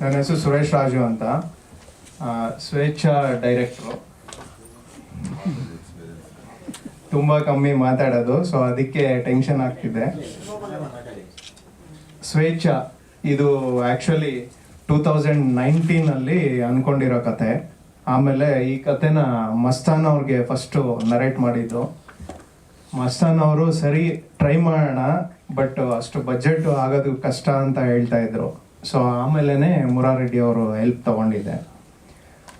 ನನ್ನ ಹೆಸರು ಸುರೇಶ್ ರಾಜು ಅಂತ. ಸ್ವೇಚ್ಛಾ ಡೈರೆಕ್ಟ್ರು. ತುಂಬ ಕಮ್ಮಿ ಮಾತಾಡೋದು, ಸೊ ಅದಕ್ಕೆ ಟೆನ್ಷನ್ ಆಗ್ತಿದೆ. ಸ್ವೇಚ್ಛಾ, ಇದು ಆ್ಯಕ್ಚುಲಿ ಟೂ ತೌಸಂಡ್ ನೈನ್ಟೀನಲ್ಲಿ ಅಂದ್ಕೊಂಡಿರೋ ಕತೆ. ಆಮೇಲೆ ಈ ಕತೆನ ಮಸ್ತಾನ್ ಅವ್ರಿಗೆ ಫಸ್ಟು ನರೇಟ್ ಮಾಡಿದ್ದು. ಮಸ್ತಾನ್ ಅವರು ಸರಿ ಟ್ರೈ ಮಾಡೋಣ ಬಟ್ ಅಷ್ಟು ಬಜೆಟ್ ಆಗೋದು ಕಷ್ಟ ಅಂತ ಹೇಳ್ತಾ ಇದ್ರು. ಸೊ ಆಮೇಲೆ ಮುರಾರೆಡ್ಡಿ ಅವರು ಹೆಲ್ಪ್ ತಗೊಂಡಿದ್ದೆ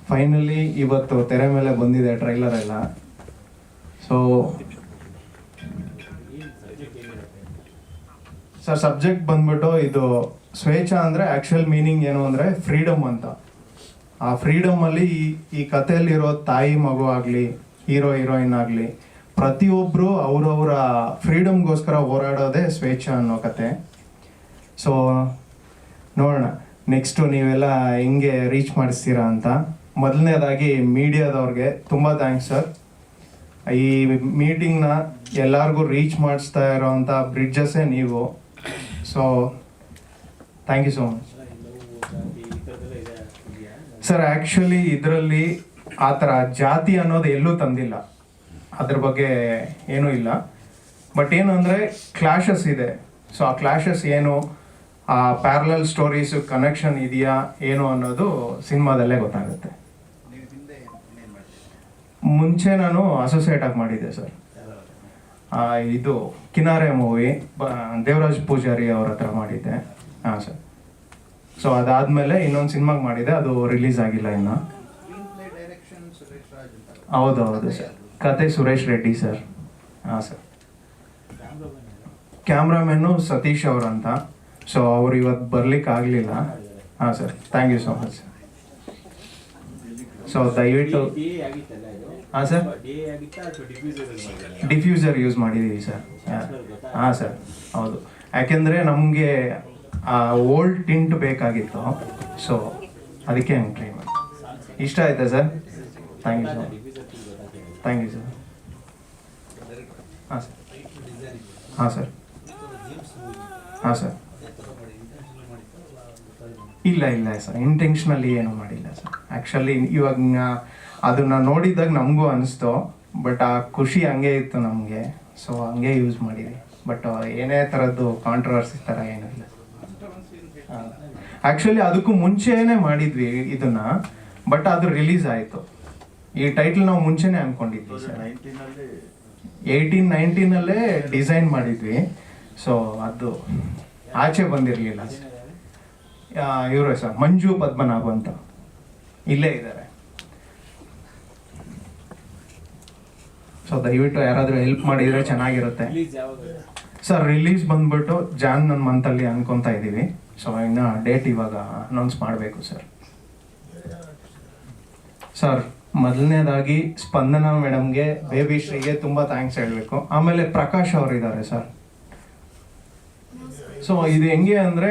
ಫೈನಲಿ ಇವತ್ತು ತೆರೆ ಮೇಲೆ ಬಂದಿದೆ ಟ್ರೈಲರ್ ಎಲ್ಲ. ಸೊ ಸರ್ ಸಬ್ಜೆಕ್ಟ್ ಬಂದ್ಬಿಟ್ಟು ಇದು ಸ್ವೇಚ್ಛ ಅಂದರೆ ಆ್ಯಕ್ಚುಯಲ್ ಮೀನಿಂಗ್ ಏನು ಅಂದರೆ ಫ್ರೀಡಮ್ ಅಂತ. ಆ ಫ್ರೀಡಮಲ್ಲಿ ಈ ಈ ಕಥೆಯಲ್ಲಿರೋ ತಾಯಿ ಮಗು ಆಗಲಿ ಹೀರೋ ಹೀರೋಯಿನ್ ಆಗಲಿ ಪ್ರತಿಯೊಬ್ಬರು ಅವರವರ ಫ್ರೀಡಮ್ಗೋಸ್ಕರ ಹೋರಾಡೋದೇ ಸ್ವೇಚ್ಛ ಅನ್ನೋ ಕತೆ. ಸೊ ನೋಡೋಣ. ನೆಕ್ಸ್ಟ್ ನೀವೆಲ್ಲ ಹೆಂಗೆ ರೀಚ್ ಮಾಡಿಸ್ತೀರಾ ಅಂತ. ಮೊದಲನೇದಾಗಿ ಮೀಡಿಯಾದವ್ರಿಗೆ ತುಂಬ ಥ್ಯಾಂಕ್ಸ್ ಸರ್ ಈ ಮೀಟಿಂಗ್ನ ಎಲ್ಲರಿಗೂ ರೀಚ್ ಮಾಡಿಸ್ತಾ ಇರೋವಂಥ ಬ್ರಿಡ್ಜಸ್ಸೇ ನೀವು. So thank you so much sir actually ಇದರಲ್ಲಿ ಆ ಥರ ಜಾತಿ ಅನ್ನೋದು ಎಲ್ಲೂ ತಂದಿಲ್ಲ. ಅದ್ರ ಬಗ್ಗೆ ಏನೂ ಇಲ್ಲ. ಬಟ್ ಏನು ಅಂದರೆ ಕ್ಲಾಶಸ್ ಇದೆ. ಸೊ ಆ ಕ್ಲಾಶಸ್ ಏನು ಆ ಪ್ಯಾರಲಲ್ ಸ್ಟೋರೀಸ್ ಕನೆಕ್ಷನ್ ಇದೆಯಾ ಏನು ಅನ್ನೋದು ಸಿನಿಮಾದಲ್ಲೇ ಗೊತ್ತಾಗುತ್ತೆ. ಮುಂಚೆ ನಾನು ಅಸೋಸಿಯೇಟ್ ಆಗಿ ಮಾಡಿದ್ದೆ ಸರ್. ಇದು ಕಿನಾರೆ ಮೂವಿ ದೇವರಾಜ್ ಪೂಜಾರಿ ಅವ್ರ ಹತ್ರ ಮಾಡಿದ್ದೆ. ಹಾಂ, ಸರ್. ಸೊ ಅದಾದ್ಮೇಲೆ ಇನ್ನೊಂದು ಸಿನಿಮಾಗೆ ಮಾಡಿದೆ, ಅದು ರಿಲೀಸ್ ಆಗಿಲ್ಲ ಇನ್ನು. ಹೌದು ಹೌದು ಸರ್. ಕತೆ ಸುರೇಶ್ ರೆಡ್ಡಿ ಸರ್. ಹಾಂ, ಸರ್. ಕ್ಯಾಮ್ರಾಮನ್ನು ಸತೀಶ್ ಅವರಂತ. ಸೊ ಅವರು ಇವತ್ತು ಬರ್ಲಿಕ್ಕೆ ಆಗಲಿಲ್ಲ. ಹಾಂ sir thank you so much so ದಯವಿಟ್ಟು ಹಾಂ ಸರ್ ಡಿಫ್ಯೂಸರ್ ಯೂಸ್ ಮಾಡಿದ್ದೀವಿ ಸರ್ ಹಾಂ. ಸರ್ ಹೌದು. ಯಾಕೆಂದರೆ ನಮಗೆ ಓಲ್ಡ್ ಟಿಂಟ್ ಬೇಕಾಗಿತ್ತು. ಸೊ ಅದಕ್ಕೆ ಹಂಗೆ ಟ್ರೈ ಮಾಡಿ ಇಷ್ಟ ಆಯ್ತಾ sir thank you sir thank you sir ಹಾಂ ಸರ್ ಹಾಂ ಸರ್ ಹಾಂ ಸರ್ ಇಲ್ಲ ಇಲ್ಲ ಸರ್. ಇಂಟೆನ್ಷನಲಿ ಏನೂ ಮಾಡಿಲ್ಲ ಸರ್. ಆ್ಯಕ್ಚುಲಿ ಇವಾಗ ಅದನ್ನು ನೋಡಿದಾಗ ನಮಗೂ ಅನಿಸ್ತು ಬಟ್ ಆ ಖುಷಿ ಹಂಗೆ ಇತ್ತು ನಮಗೆ. ಸೊ ಹಂಗೆ ಯೂಸ್ ಮಾಡಿದ್ವಿ. ಬಟ್ ಏನೇ ಥರದ್ದು ಕಾಂಟ್ರವರ್ಸಿ ಥರ ಏನೂ ಇಲ್ಲ. ಆ್ಯಕ್ಚುಲಿ ಅದಕ್ಕೂ ಮುಂಚೆನೇ ಮಾಡಿದ್ವಿ ಇದನ್ನ ಬಟ್ ಅದು ರಿಲೀಸ್ ಆಯಿತು. ಈ ಟೈಟಲ್ ನಾವು ಮುಂಚೆನೇ ಅಂದ್ಕೊಂಡಿದ್ವಿ ಸರ್. ಏಯ್ಟೀನ್ ನೈನ್ಟೀನಲ್ಲೇ ಡಿಸೈನ್ ಮಾಡಿದ್ವಿ. ಸೊ ಅದು ಆಚೆ ಬಂದಿರಲಿಲ್ಲ ಇವರು ಸರ್ ಮಂಜು ಪದ್ಮನಾಭ ಅಂತ. ಇಲ್ಲೇ ಇದ್ದಾರೆ. ಸೊ ದಯವಿಟ್ಟು ಯಾರಾದರೂ ಹೆಲ್ಪ್ ಮಾಡಿದರೆ ಚೆನ್ನಾಗಿರುತ್ತೆ. ಸರ್ ರಿಲೀಸ್ ಬಂದ್ಬಿಟ್ಟು ಜಾನ್ ನನ್ನ ಮಂತಲ್ಲಿ ಅನ್ಕೊಂತಾ ಇದ್ದೀವಿ. ಸೊ ಇನ್ನು ಡೇಟ್ ಇವಾಗ ಅನೌನ್ಸ್ ಮಾಡಬೇಕು ಸರ್ ಸರ್ ಮೊದಲನೇದಾಗಿ ಸ್ಪಂದನ ಮೇಡಮ್ಗೆ ಬೇಬಿ ಶ್ರೀಗೆ ತುಂಬ ಥ್ಯಾಂಕ್ಸ್ ಹೇಳಬೇಕು. ಆಮೇಲೆ ಪ್ರಕಾಶ್ ಅವರು ಇದ್ದಾರೆ ಸರ್ ಸೊ ಇದು ಹೆಂಗೆ ಅಂದರೆ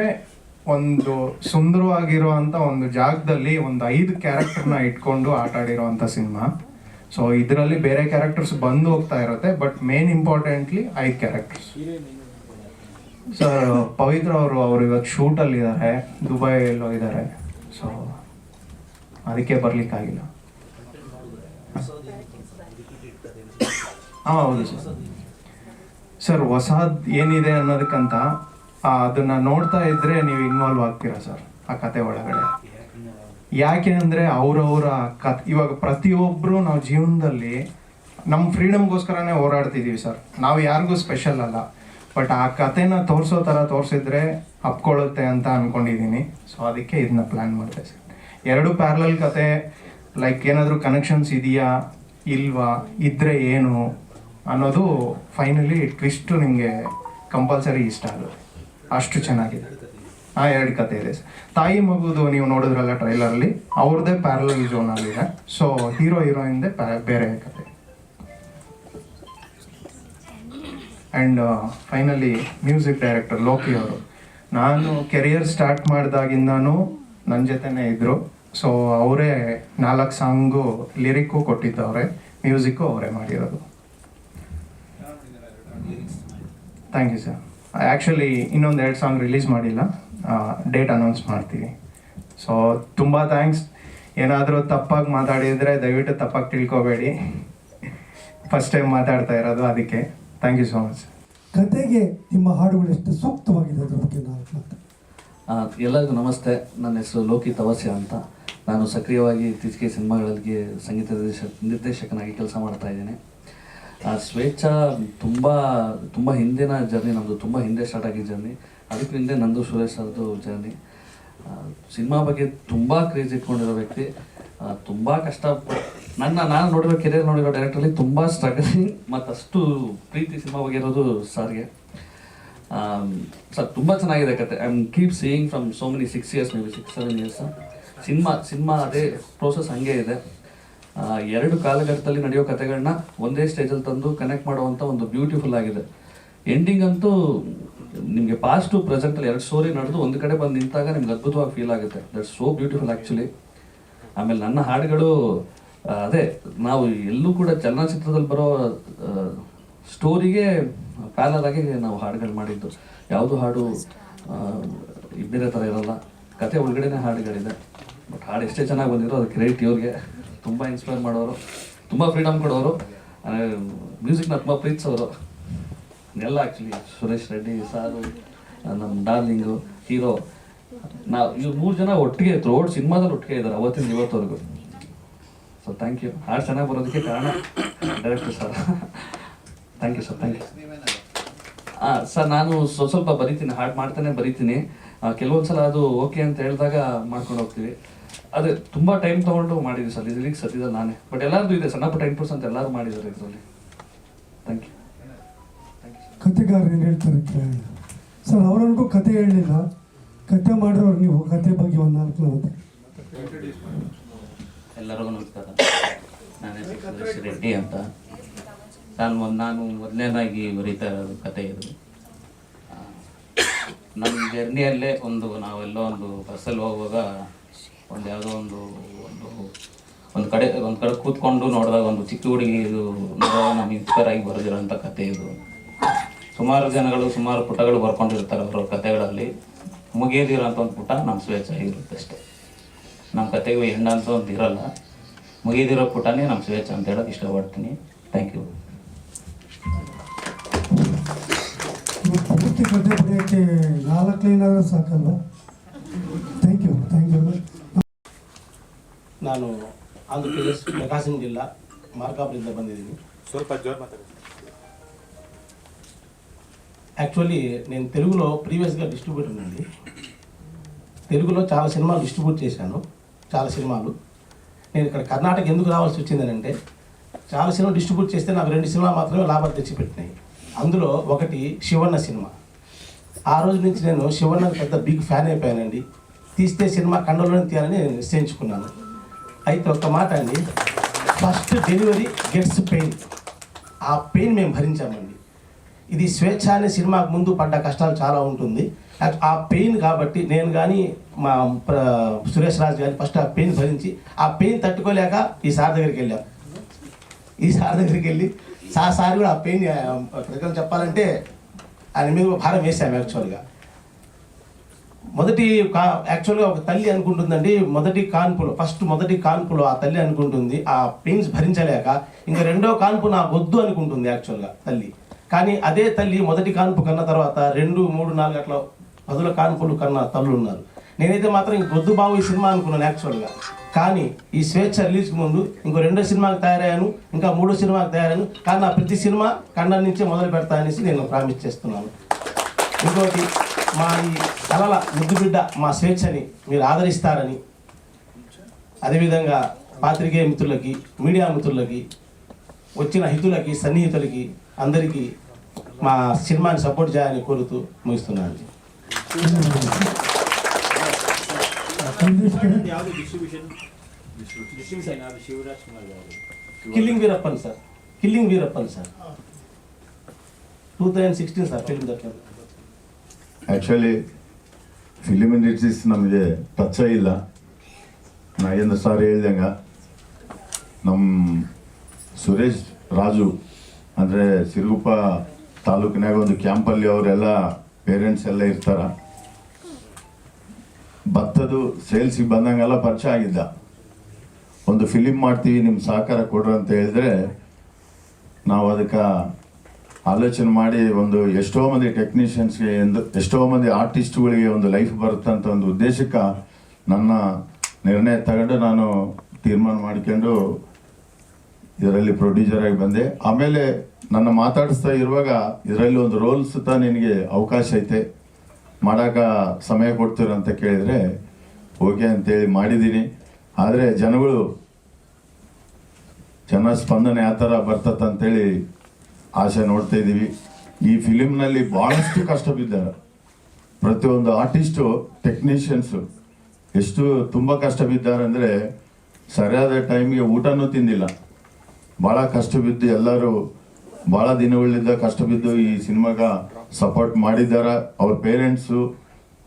ಒಂದು ಸುಂದರವಾಗಿರುವಂಥ ಒಂದು ಜಾಗದಲ್ಲಿ ಒಂದು ಐದು ಕ್ಯಾರೆಕ್ಟರ್ನ ಇಟ್ಕೊಂಡು ಆಟ ಆಡಿರೋವಂಥ ಸಿನಿಮಾ. ಸೊ ಇದರಲ್ಲಿ ಬೇರೆ ಕ್ಯಾರೆಕ್ಟರ್ಸ್ ಬಂದು ಹೋಗ್ತಾ ಇರುತ್ತೆ, ಬಟ್ ಮೇನ್ ಇಂಪಾರ್ಟೆಂಟ್ಲಿ ಐದು ಕ್ಯಾರೆಕ್ಟರ್ಸ್. ಸರ್ ಪವಿತ್ರ ಅವರು ಅವರು ಇವಾಗ ಶೂಟಲ್ಲಿ ಇದ್ದಾರೆ ದುಬೈಯಲ್ಲೋ ಇದ್ದಾರೆ ಸೊ ಅದಕ್ಕೆ ಬರ್ಲಿಕ್ಕಾಗಿಲ್ಲ ಹಾಂ, ಹೌದು ಸರ್. ಸರ್, ಹೊಸದ್ ಏನಿದೆ ಅನ್ನೋದಕ್ಕಂತ ಅದನ್ನ ನೋಡ್ತಾ ಇದ್ರೆ ನೀವು ಇನ್ವಾಲ್ವ್ ಆಗ್ತೀರಾ ಸರ್ ಆ ಕತೆ ಒಳಗಡೆ? ಯಾಕೆ ಅಂದರೆ ಅವರವರ ಕತ್ ಇವಾಗ ಪ್ರತಿಯೊಬ್ಬರು ನಾವು ಜೀವನದಲ್ಲಿ ನಮ್ಮ ಫ್ರೀಡಮ್ಗೋಸ್ಕರನೇ ಹೋರಾಡ್ತಿದ್ದೀವಿ ಸರ್ ನಾವು ಯಾರಿಗೂ ಸ್ಪೆಷಲ್ ಅಲ್ಲ. ಬಟ್ ಆ ಕತೆನ ತೋರಿಸೋ ಥರ ತೋರಿಸಿದ್ರೆ ಅಪ್ಕೊಳ್ಳುತ್ತೆ ಅಂತ ಅಂದ್ಕೊಂಡಿದ್ದೀನಿ ಸೊ ಅದಕ್ಕೆ ಇದನ್ನ ಪ್ಲ್ಯಾನ್ ಮಾಡಿದೆ ಸರ್ ಎರಡು ಪ್ಯಾರಲಲ್ ಕತೆ ಲೈಕ್ ಏನಾದರೂ ಕನೆಕ್ಷನ್ಸ್ ಇದೆಯಾ, ಇಲ್ವಾ, ಇದ್ರೆ ಏನು ಅನ್ನೋದು ಫೈನಲಿ ಟ್ವಿಸ್ಟ್ ನಿಮಗೆ ಕಂಪಲ್ಸರಿ ಇಷ್ಟ ಆಗುತ್ತೆ. ಅಷ್ಟು ಚೆನ್ನಾಗಿದೆ. ಆ ಎರಡು ಕತೆ ಇದೆ. ತಾಯಿ ಮಗುದು ನೀವು ನೋಡಿದ್ರಲ್ಲ ಟ್ರೈಲರಲ್ಲಿ ಅವ್ರದ್ದೇ ಪ್ಯಾರಲಲ್ ಆಗಿದೆ ಸೊ ಹೀರೋ ಹೀರೋಯಿಂದೇ ಬೇರೆ ಕತೆ. And finally music director Loki ಅವರು. ನಾನು ಕೆರಿಯರ್ ಸ್ಟಾರ್ಟ್ ಮಾಡಿದಾಗಿಂದನೂ ನನ್ನ ಜೊತೆನೇ ಇದ್ದರು ಸೊ ಅವರೇ ನಾಲ್ಕು ಸಾಂಗು ಲಿರಿಕ್ಕು ಕೊಟ್ಟಿದ್ದವ್ರೆ ಮ್ಯೂಸಿಕ್ಕು ಅವರೇ ಮಾಡಿರೋದು. ಥ್ಯಾಂಕ್ ಯು ಸರ್ ಆ್ಯಕ್ಚುಲಿ ಇನ್ನೊಂದು ಎರಡು ಸಾಂಗ್ ರಿಲೀಸ್ ಮಾಡಿಲ್ಲ. ಡೇಟ್ ಅನೌನ್ಸ್ ಮಾಡ್ತೀವಿ. ಸೊ ತುಂಬ ಥ್ಯಾಂಕ್ಸ್ ಏನಾದರೂ ತಪ್ಪಾಗಿ ಮಾತಾಡಿದರೆ ದಯವಿಟ್ಟು ತಪ್ಪಾಗಿ ತಿಳ್ಕೊಬೇಡಿ. ಫಸ್ಟ್ ಟೈಮ್ ಮಾತಾಡ್ತಾ ಇರೋದು ಅದಕ್ಕೆ. ಥ್ಯಾಂಕ್ ಯು ಸೊ ಮಚ್ ಕತೆಗೆ ನಿಮ್ಮ ಹಾಡುಗಳು ಎಷ್ಟು ಸೂಕ್ತವಾಗಿದೆ ಅದ್ರ ಬಗ್ಗೆ ನಾವು ಎಲ್ಲರಿಗೂ ನಮಸ್ತೆ. ನನ್ನ ಹೆಸರು ಲೋಕಿ ತವಸ್ಯ ಅಂತ. ನಾನು ಸಕ್ರಿಯವಾಗಿ ಇತ್ತೀಚೆಗೆ ಸಿನಿಮಾಗಳಿಗೆ ಸಂಗೀತ ನಿರ್ದೇಶಕ ನಿರ್ದೇಶಕನಾಗಿ ಕೆಲಸ ಮಾಡ್ತಾ ಇದ್ದೀನಿ. ಆ, ಸ್ವೇಚ್ಛ ತುಂಬ ತುಂಬ ಹಿಂದಿನ ಜರ್ನಿ ನಮ್ಮದು ತುಂಬ ಹಿಂದೆ ಸ್ಟಾರ್ಟ್ ಆಗಿದ್ದ ಜರ್ನಿ ಅದಕ್ಕೂ ಹಿಂದೆ ನಂದು ಸುರೇಶ್ ಸರ್ದು ಜರ್ನಿ ಸಿನಿಮಾ ಬಗ್ಗೆ ತುಂಬ ಕ್ರೇಜ್ ಇಟ್ಕೊಂಡಿರೋ ವ್ಯಕ್ತಿ. ತುಂಬ ಕಷ್ಟ ನನ್ನ ನಾನು ನೋಡಿರೋ ಕೆರಿಯರ್ ನೋಡಿರೋ ಡೈರೆಕ್ಟ್ರಲ್ಲಿ ತುಂಬ ಸ್ಟ್ರಗಲಿಂಗ್ ಮತ್ತು ಅಷ್ಟು ಪ್ರೀತಿ ಸಿನಿಮಾ ಬಗ್ಗೆ ಇರೋದು ಸಾರಿಗೆ. ಸರ್ ತುಂಬ ಚೆನ್ನಾಗಿದೆ ಕತೆ. I am keep seeing from so many six years maybe six seven years cinema cinema ಅದೇ ಪ್ರೋಸೆಸ್ ಹಂಗೆ ಇದೆ. ಎರಡು ಕಾಲಘಟ್ಟದಲ್ಲಿ ನಡೆಯೋ ಕಥೆಗಳನ್ನ ಒಂದೇ ಸ್ಟೇಜಲ್ಲಿ ತಂದು ಕನೆಕ್ಟ್ ಮಾಡುವಂಥ ಒಂದು ಬ್ಯೂಟಿಫುಲ್ ಆಗಿದೆ. ಎಂಡಿಂಗ್ ಅಂತೂ ನಿಮಗೆ ಪಾಸ್ಟ್ ಟು ಪ್ರೆಸೆಂಟಲ್ಲಿ ಎರಡು ಸ್ಟೋರಿ ನಡೆದು ಒಂದು ಕಡೆ ಬಂದು ನಿಂತಾಗ ನಿಮ್ಗೆ ಅದ್ಭುತವಾಗಿ ಫೀಲ್ ಆಗುತ್ತೆ. ದಟ್ಸ್ ಸೋ ಬ್ಯೂಟಿಫುಲ್ ಆ್ಯಕ್ಚುಲಿ ಆಮೇಲೆ ನನ್ನ ಹಾಡುಗಳು ಅದೇ ನಾವು ಎಲ್ಲೂ ಕೂಡ ಚಲನಚಿತ್ರದಲ್ಲಿ ಬರೋ ಸ್ಟೋರಿಗೆ ಪ್ಯಾಲರ್ ಆಗಿ ನಾವು ಹಾಡುಗಳು ಮಾಡಿದ್ದು. ಯಾವುದು ಹಾಡು ಬೇರೆ ಥರ ಇರಲ್ಲ. ಕತೆ ಒಳಗಡೆನೇ ಹಾಡುಗಳಿದೆ. ಬಟ್ ಹಾಡು ಎಷ್ಟೇ ಚೆನ್ನಾಗಿ ಬಂದಿರೋ ಅದು ಕ್ರೆಡಿಟ್ ಇವ್ರಿಗೆ. ತುಂಬ ಇನ್ಸ್ಪೈರ್ ಮಾಡೋರು, ತುಂಬ ಫ್ರೀಡಮ್ ಕೊಡೋರು. ಮ್ಯೂಸಿಕ್ನ ತುಂಬ ಪ್ರೀತಿಸೋರು. ಎಲ್ಲ ಆ್ಯಕ್ಚುಲಿ ಸುರೇಶ್ ರೆಡ್ಡಿ ಸಾರು ನಮ್ಮ ಡಾರ್ಲಿಂಗು ಹೀರೋ ನಾವು ಇವ್ರು ಮೂರು ಜನ ಒಟ್ಟಿಗೆ ರೋಡ್ ಸಿನಿಮಾದಲ್ಲಿ ಒಟ್ಟಿಗೆ ಇದ್ದಾರೆ ಅವತ್ತಿಂದ ಇವತ್ತವರೆಗೂ. ಸೊ ಥ್ಯಾಂಕ್ ಯು ಹಾಡು ಚೆನ್ನಾಗಿ ಬರೋದಕ್ಕೆ ಕಾರಣ director sir thank you sir thank you ಹಾಂ ಸರ್ ನಾನು ಸ್ವಲ್ಪ ಸ್ವಲ್ಪ ಬರಿತೀನಿ, ಹಾಡು ಮಾಡ್ತಾನೆ ಬರಿತೀನಿ. ಕೆಲವೊಂದು ಸಲ ಅದು ಓಕೆ ಅಂತ ಹೇಳಿದಾಗ ಮಾಡ್ಕೊಂಡು ಹೋಗ್ತೀವಿ. ಅದೇ ತುಂಬ ಟೈಮ್ ತೊಗೊಂಡು ಮಾಡಿದ್ವಿ ಸರ್ ಇದಕ್ಕೆ ಸದ್ಯದ ನಾನೇ. ಬಟ್ ಎಲ್ಲರದು ಇದೆ ಸಣ್ಣ ಪುಟ್ಟ ಇಂಪ್ರೂವ್ಸ್ ಅಂತ ಎಲ್ಲರೂ ಮಾಡಿದ್ದಾರೆ ಇದರಲ್ಲಿ. ಥ್ಯಾಂಕ್ ಯು ಕತೆಗಾರರು ಏನು ಹೇಳ್ತಾರೆ ಸರ್ ಅವರನ್ಗೂ ಕತೆ ಹೇಳಲಿಲ್ಲ. ಕತೆ ಮಾಡಿರೋರು ನೀವು ಕತೆ ಬಗ್ಗೆ ಒಂದು ನಾಲ್ಕು ಮಾತು ಎಲ್ಲರಿಗೂ ನಮಸ್ಕಾರ. ನನ್ನ ಹೆಸರು ಸುರೇಶ್ ರೆಡ್ಡಿ ಅಂತ. ನಾನು ಮೊದ್- ನಾನು ಮೊದಲನೇದಾಗಿ ಬರೀತಾ ಇರೋದು ಕತೆ ಇದು. ನಮ್ಮ ಜರ್ನಿಯಲ್ಲೇ ಒಂದು ನಾವೆಲ್ಲೋ ಒಂದು ಬಸ್ಸಲ್ಲಿ ಹೋಗುವಾಗ ಒಂದು ಯಾವುದೋ ಒಂದು ಒಂದು ಒಂದು ಕಡೆ ಒಂದು ಕಡೆ ಕೂತ್ಕೊಂಡು ನೋಡಿದಾಗ ಒಂದು ಚಿಕ್ಕ ಹುಡುಗಿ ಇದು ನಮ್ಗೆ ಇನ್ಸ್ಪೈರ್ ಆಗಿ ಬರೆದಿರೋಂಥ ಕತೆ ಇದು. ಸುಮಾರು ಜನಗಳು, ಸುಮಾರು ಪುಟಗಳು ಬರ್ಕೊಂಡಿರ್ತಾರೆ ಅವರ ಕತೆಗಳಲ್ಲಿ. ಮುಗಿಯದಿರೋಂಥ ಒಂದು ಪುಟ ನಮ್ಮ ಸ್ವೇಚ್ಛ ಆಗಿರುತ್ತೆ ಅಷ್ಟೇ. ನಮ್ಮ ಕತೆಗೂ ಹೆಣ್ಣು ಅಂತ ಒಂದು ಇರಲ್ಲ. ಮುಗಿದಿರೋ ಪುಟನೇ ನಮ್ಮ ಸ್ವೇಚ್ಛ ಅಂತ ಹೇಳೋಕೆ ಇಷ್ಟಪಡ್ತೀನಿ. ಥ್ಯಾಂಕ್ ಯು ಪೂರ್ತಿ ನಾಲ್ಕು ಸಾಕಲ್ಲ ಥ್ಯಾಂಕ್ ಯು ಥ್ಯಾಂಕ್ ಯು ನಾನು ಆಂಧ್ರ ಪ್ರದೇಶ್ ಪ್ರಕಾಶಂ ಜಿಲ್ಲಾ ಮಾರ್ಕಾಪುರದಿಂದ ಬಂದಿದ್ದೀನಿ ಸ್ವಲ್ಪ ಜೋರ್ ಮಾತಾಡಿ యాక్చువల్లీ నేను తెలుగులో ప్రీవియస్గా డిస్ట్రిబ్యూటర్ అండి తెలుగులో చాలా సినిమాలు డిస్ట్రిబ్యూట్ చేశాను చాలా సినిమాలు నేను ఇక్కడ కర్ణాటక ఎందుకు రావాల్సి వచ్చిందనంటే చాలా సినిమాలు డిస్ట్రిబ్యూట్ చేస్తే నాకు రెండు సినిమాలు మాత్రమే లాభాలు తెచ్చిపెట్టినాయి అందులో ఒకటి శివన్న సినిమా ఆ రోజు నుంచి నేను శివన్న పెద్ద బిగ్ ఫ్యాన్ అయిపోయానండి తీస్తే సినిమా కండలోనే తీయాలని నేను నిశ్చయించుకున్నాను అయితే ఒక మాట అండి. ఫస్ట్ డెలివరీ గెట్స్ పెయిన్ ఆ పెయిన్ మేము భరించామండి. ఇది స్వేచ్ఛ అనే సినిమాకు ముందు పడ్డ కష్టాలు చాలా ఉంటుంది. ఆ- పెయిన్ కాబట్టి నేను కానీ మా ప్ర- సురేష్ రాజు కానీ ఫస్ట్ ఆ పెయిన్ భరించి ఆ పెయిన్ తట్టుకోలేక ఈ సార్ దగ్గరికి వెళ్ళాం. ఈ సార్ దగ్గరికి వెళ్ళి సార్ సార్ కూడా ఆ పెయిన్ ప్రజలు చెప్పాలంటే ఆయన మీద భారం వేసాము యాక్చువల్గా మొదటి కా యాక్చువల్గా ఒక తల్లి అనుకుంటుందండి మొదటి కాన్పులో ఫస్ట్ మొదటి కాన్పులో ఆ తల్లి అనుకుంటుంది ఆ పెయిన్స్ భరించలేక ఇంకా రెండో కాన్పు నా వద్దు అనుకుంటుంది యాక్చువల్గా తల్లి. కానీ అదే తల్లి మొదటి కాన్పు కన్న తర్వాత రెండు మూడు నాలుగు అట్లా పదుల కాన్పులు కన్న తల్లులు ఉన్నారు. నేనైతే మాత్రం ఇంక వద్దు బాబు ఈ సినిమా అనుకున్నాను యాక్చువల్గా కానీ ఈ స్వేచ్ఛ రిలీజ్కి ముందు ఇంకో రెండో సినిమాకి తయారయ్యాను ఇంకా మూడో సినిమాకి తయారయ్యాను కానీ నా ప్రతి సినిమా కన్నడ నుంచే మొదలు పెడతా అనేసి నేను ప్రామిస్ చేస్తున్నాను. ఇంకోటి మా ఈ కళల ముద్దుబిడ్డ మా స్వేచ్ఛని మీరు ఆదరిస్తారని. అదేవిధంగా పాత్రికేయ మిత్రులకి మీడియా మిత్రులకి వచ్చిన హితులకి సన్నిహితులకి అందరికీ మా సినిమాని సపోర్ట్ చేయాలని కోరుతూ ముగిస్తున్నాను. Killing Veerappan sir. Killing Veerappan sir. Two thousand sixteen sir film దొరికింది ಆ್ಯಕ್ಚುಲಿ ಫಿಲಿಮ್ ಇಂಡಸ್ಟ್ರೀಸ್ ನಮಗೆ ಟಚ್ ಇಲ್ಲ. ನಾಗೇಂದ್ರ ಸರ್ ಹೇಳ್ದಂಗ ನಮ್ಮ ಸುರೇಶ್ ರಾಜು, ಅಂದರೆ ಸಿರುಗುಪ್ಪ ತಾಲೂಕಿನಾಗ ಒಂದು ಕ್ಯಾಂಪಲ್ಲಿ ಅವರೆಲ್ಲ ಪೇರೆಂಟ್ಸ್ ಎಲ್ಲ ಇರ್ತಾರ. ಭತ್ತದು ಸೇಲ್ಸಿಗೆ ಬಂದಂಗೆಲ್ಲ ಪರಿಚಯ ಆಗಿದ್ದ. ಒಂದು ಫಿಲಿಮ್ ಮಾಡ್ತೀವಿ ನಿಮ್ಮ ಸಹಕಾರ ಕೊಡ್ರಿ ಅಂತ ಹೇಳಿದ್ರೆ, ನಾವು ಅದಕ್ಕೆ ಆಲೋಚನೆ ಮಾಡಿ ಒಂದು ಎಷ್ಟೋ ಮಂದಿ ಟೆಕ್ನಿಷಿಯನ್ಸ್ಗೆ ಎಂದು, ಎಷ್ಟೋ ಮಂದಿ ಆರ್ಟಿಸ್ಟ್ಗಳಿಗೆ ಒಂದು ಲೈಫ್ ಬರುತ್ತಂತ ಒಂದು ಉದ್ದೇಶಕ್ಕೆ ನನ್ನ ನಿರ್ಣಯ ತಗೊಂಡು ನಾನು ತೀರ್ಮಾನ ಮಾಡ್ಕೊಂಡು ಇದರಲ್ಲಿ ಪ್ರೊಡ್ಯೂಸರ್ ಆಗಿ ಬಂದೆ. ಆಮೇಲೆ ನನ್ನ ಮಾತಾಡಿಸ್ತಾ ಇರುವಾಗ ಇದರಲ್ಲಿ ಒಂದು ರೋಲ್ ಸುತ್ತ ನಿನಗೆ ಅವಕಾಶ ಐತೆ. ಮಾಡಾಕ ಸಮಯ ಕೊಡ್ತೀರಂತ ಕೇಳಿದರೆ ಓಕೆ ಅಂತೇಳಿ ಮಾಡಿದ್ದೀನಿ. ಆದರೆ ಜನಗಳು ಜನ ಸ್ಪಂದನೆ ಆ ಥರ ಬರ್ತತ್ತ ಆಸೆ ನೋಡ್ತಾ ಇದ್ದೀವಿ. ಈ ಫಿಲಿಮ್ನಲ್ಲಿ ಭಾಳಷ್ಟು ಕಷ್ಟ ಬಿದ್ದಾರೆ ಪ್ರತಿಯೊಂದು ಆರ್ಟಿಸ್ಟು, ಟೆಕ್ನಿಷಿಯನ್ಸು ಎಷ್ಟು ತುಂಬ ಕಷ್ಟ ಬಿದ್ದಾರೆ ಅಂದರೆ ಸರಿಯಾದ ಟೈಮ್ಗೆ ಊಟನೂ ತಿಂದಿಲ್ಲ. ಭಾಳ ಕಷ್ಟ ಬಿದ್ದು ಎಲ್ಲರೂ ಭಾಳ ದಿನಗಳಿಂದ ಕಷ್ಟ ಬಿದ್ದು ಈ ಸಿನಿಮಾಗ ಸಪೋರ್ಟ್ ಮಾಡಿದ್ದಾರೆ. ಅವ್ರ ಪೇರೆಂಟ್ಸು,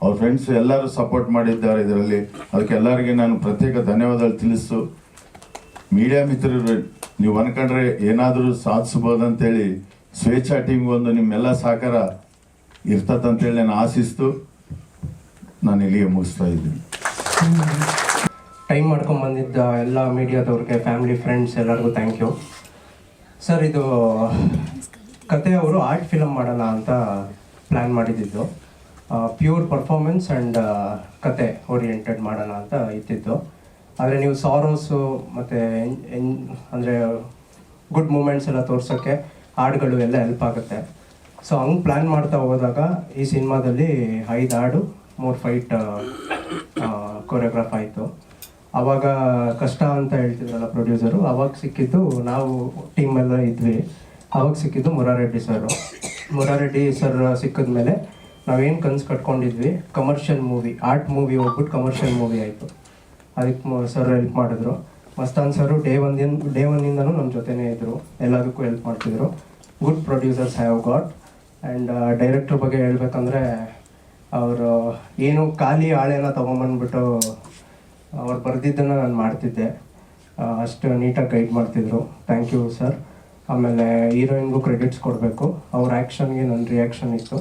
ಅವ್ರ ಫ್ರೆಂಡ್ಸ್ ಎಲ್ಲರೂ ಸಪೋರ್ಟ್ ಮಾಡಿದ್ದಾರೆ ಇದರಲ್ಲಿ. ಅದಕ್ಕೆ ಎಲ್ಲರಿಗೆ ನಾನು ಪ್ರತ್ಯೇಕ ಧನ್ಯವಾದಗಳು ತಿಳಿಸು ಮೀಡಿಯಾ ಮಿತ್ರರು ನೀವು ಅನ್ಕೊಂಡ್ರೆ ಏನಾದರೂ ಸಾಧಿಸ್ಬೋದಂತೇಳಿ ಸ್ವೇಚ್ಛಾ ಟೀಮ್ ಒಂದು ನಿಮ್ಮೆಲ್ಲ ಸಹಕಾರ ಇರ್ತದಂತೇಳಿ ನಾನು ಆಶಿಸ್ತು. ನಾನು ಇಲ್ಲಿಗೆ ಮುಗಿಸ್ತಾ ಇದ್ದೀನಿ. ಟೈಮ್ ಮಾಡ್ಕೊಂಡು ಬಂದಿದ್ದ ಎಲ್ಲ ಮೀಡಿಯಾದವ್ರಿಗೆ ಫ್ಯಾಮಿಲಿ ಫ್ರೆಂಡ್ಸ್ ಎಲ್ಲರಿಗೂ ಥ್ಯಾಂಕ್ ಯು ಸರ್ ಇದು ಕತೆ ಅವರು ಆರ್ಟ್ ಫಿಲಮ್ ಮಾಡೋಣ ಅಂತ ಪ್ಲ್ಯಾನ್ ಮಾಡಿದ್ದು. ಪ್ಯೂರ್ ಪರ್ಫಾರ್ಮೆನ್ಸ್ ಆ್ಯಂಡ್ ಕತೆ ಓರಿಯೆಂಟೆಡ್ ಮಾಡೋಣ ಅಂತ ಇದ್ದಿದ್ದು. ಆದರೆ ನೀವು ಸಾರೋಸು ಮತ್ತು ಅಂದರೆ ಗುಡ್ ಮೂಮೆಂಟ್ಸ್ ಎಲ್ಲ ತೋರ್ಸೋಕ್ಕೆ ಹಾಡುಗಳು ಎಲ್ಲ ಹೆಲ್ಪ್ ಆಗುತ್ತೆ. ಸೊ ಹಂಗೆ ಪ್ಲ್ಯಾನ್ ಮಾಡ್ತಾ ಹೋದಾಗ ಈ ಸಿನಿಮಾದಲ್ಲಿ ಐದು ಹಾಡು, ಮೂರು ಫೈಟ್ ಕೊರಿಯೋಗ್ರಾಫ್ ಆಯಿತು. ಅವಾಗ ಕಷ್ಟ ಅಂತ ಹೇಳ್ತಿದ್ರಲ್ಲ ಪ್ರೊಡ್ಯೂಸರು ಅವಾಗ ಸಿಕ್ಕಿದ್ದು ನಾವು ಟೀಮ್ ಎಲ್ಲ ಇದ್ವಿ. ಅವಾಗ ಸಿಕ್ಕಿದ್ದು ಮುರಾರೆಡ್ಡಿ ಸರು ಮುರಾರೆಡ್ಡಿ ಸರ್ ಸಿಕ್ಕಿದ ಮೇಲೆ ನಾವೇನು ಕನ್ಸು ಕಟ್ಕೊಂಡಿದ್ವಿ? ಕಮರ್ಷಿಯಲ್ ಮೂವಿ ಆರ್ಟ್ ಮೂವಿ ಹೋಗ್ಬಿಟ್ಟು ಕಮರ್ಷಿಯಲ್ ಮೂವಿ ಆಯಿತು. ಅದಕ್ಕೆ ಸರ್ ಹೆಲ್ಪ್ ಮಾಡಿದ್ರು. Mastan sir day one day ಒನ್ನಿಂದನೂ ನಮ್ಮ ಜೊತೆನೇ ಇದ್ದರು ಎಲ್ಲದಕ್ಕೂ ಹೆಲ್ಪ್ ಮಾಡ್ತಿದ್ರು. Good producers have got and director ಬಗ್ಗೆ ಹೇಳ್ಬೇಕಂದ್ರೆ, ಅವರು ಏನು ಖಾಲಿ ಹಾಳೆನ ತೊಗೊಂಬಂದ್ಬಿಟ್ಟು ಅವ್ರು ಬರೆದಿದ್ದನ್ನು ನಾನು ಮಾಡ್ತಿದ್ದೆ. ಅಷ್ಟು ನೀಟಾಗಿ ಗೈಡ್ ಮಾಡ್ತಿದ್ರು. ಥ್ಯಾಂಕ್ ಯು ಸರ್ ಆಮೇಲೆ ಹೀರೋಯಿನ್ಗೂ ಕ್ರೆಡಿಟ್ಸ್ ಕೊಡಬೇಕು. ಅವ್ರ ಆ್ಯಕ್ಷನ್ಗೆ ನನ್ನ ರಿಯಾಕ್ಷನ್ ಇತ್ತು.